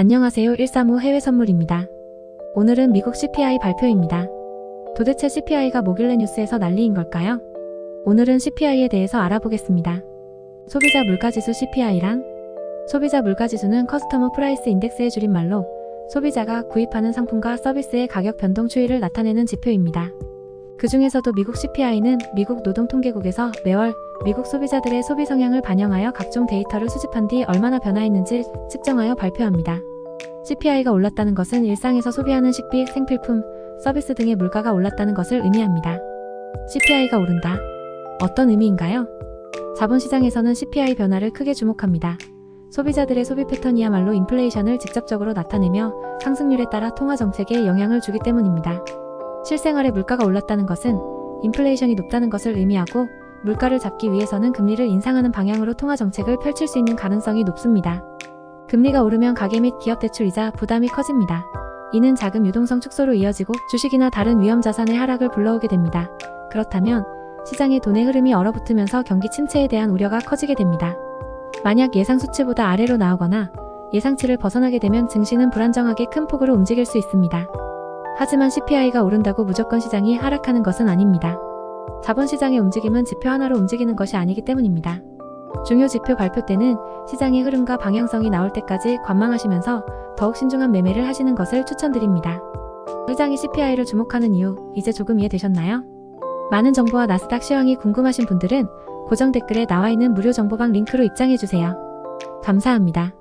안녕하세요. 135 해외 선물입니다. 오늘은 미국 CPI 발표입니다. 도대체 CPI가 뭐길래 뉴스에서 난리인 걸까요? 오늘은 CPI에 대해서 알아보겠습니다. 소비자 물가지수 CPI란 소비자 물가지수는 커스터머 프라이스 인덱스의 줄임말로 소비자가 구입하는 상품과 서비스의 가격 변동 추이를 나타내는 지표입니다. 그 중에서도 미국 CPI는 미국 노동통계국에서 매월 미국 소비자들의 소비 성향을 반영하여 각종 데이터를 수집한 뒤 얼마나 변화했는지 측정하여 발표합니다. CPI가 올랐다는 것은 일상에서 소비하는 식비, 생필품, 서비스 등의 물가가 올랐다는 것을 의미합니다. CPI가 오른다. 어떤 의미인가요? 자본시장에서는 CPI 변화를 크게 주목합니다. 소비자들의 소비 패턴이야말로 인플레이션을 직접적으로 나타내며 상승률에 따라 통화 정책에 영향을 주기 때문입니다. 실생활의 물가가 올랐다는 것은 인플레이션이 높다는 것을 의미하고 물가를 잡기 위해서는 금리를 인상하는 방향으로 통화 정책을 펼칠 수 있는 가능성이 높습니다. 금리가 오르면 가계 및 기업 대출 이자 부담이 커집니다. 이는 자금 유동성 축소로 이어지고 주식이나 다른 위험 자산의 하락을 불러오게 됩니다. 그렇다면 시장의 돈의 흐름이 얼어붙으면서 경기 침체에 대한 우려가 커지게 됩니다. 만약 예상 수치보다 아래로 나오거나 예상치를 벗어나게 되면 증시는 불안정하게 큰 폭으로 움직일 수 있습니다. 하지만 CPI가 오른다고 무조건 시장이 하락하는 것은 아닙니다. 자본시장의 움직임은 지표 하나로 움직이는 것이 아니기 때문입니다. 중요 지표 발표 때는 시장의 흐름과 방향성이 나올 때까지 관망하시면서 더욱 신중한 매매를 하시는 것을 추천드립니다. 회장이 CPI를 주목하는 이유, 이제 조금 이해되셨나요? 많은 정보와 나스닥 시황이 궁금하신 분들은 고정 댓글에 나와 있는 무료 정보방 링크로 입장해주세요. 감사합니다.